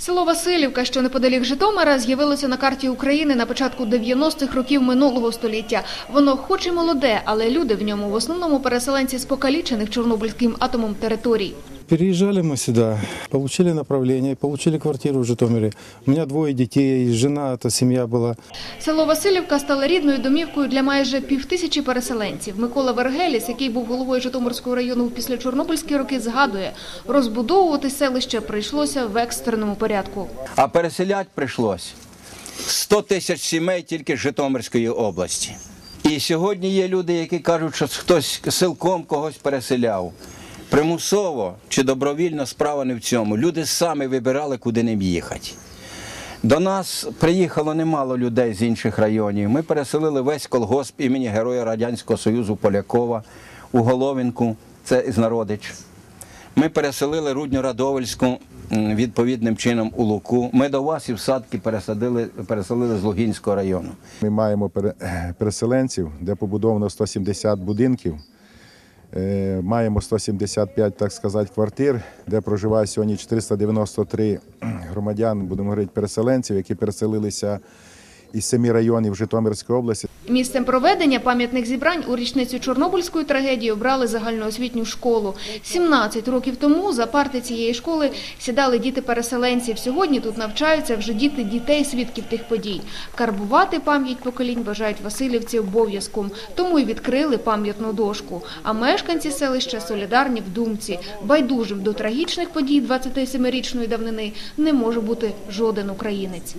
Село Васильівка, що неподалік Житомира, з'явилося на карті України на початку 90-х років минулого століття. Воно хоч і молоде, але люди в ньому в основному переселенці з покалічених Чорнобильським атомом територій. Переезжали мы сюда, получили направление, получили квартиру в Житомире. У меня двое детей, жена, это семья была. Село Васильівка стало рідною домівкою для майже півтисячі переселенців. Микола Вергеліс, який був головою Житомирського району в післячорнобильські роки, згадує, розбудовувати селище прийшлося в екстреному порядку. А переселять прийшлось 100 тисяч сімей тільки з Житомирської області. І сьогодні є люди, які кажуть, що хтось силком когось переселяв. Примусово чи добровільно справа не в цьому. Люди самі вибирали, куди ним їхати. До нас приїхало немало людей з інших районів. Ми переселили весь колгосп імені Героя Радянського Союзу Полякова у Головінку, це із Народич. Ми переселили Рудню Радовельську відповідним чином у Луку. Ми до вас і в садки пересадили, переселили з Лугінського району. Ми маємо переселенців, де побудовано 170 будинків. Е, Маємо 175, так сказати, квартир, де проживає сьогодні 493 громадян, будемо говорити, переселенців, які переселилися із семи районів Житомирської області. Місцем проведення пам'ятних зібрань у річницю Чорнобильської трагедії обрали загальноосвітню школу. 17 років тому за парти цієї школи сідали діти переселенців. Сьогодні тут навчаються вже діти дітей свідків тих подій. Карбувати пам'ять поколінь вважають васильівці обов'язком, тому й відкрили пам'ятну дошку. А мешканці селища солідарні в думці. Байдужим до трагічних подій 27-річної давнини не може бути жоден українець.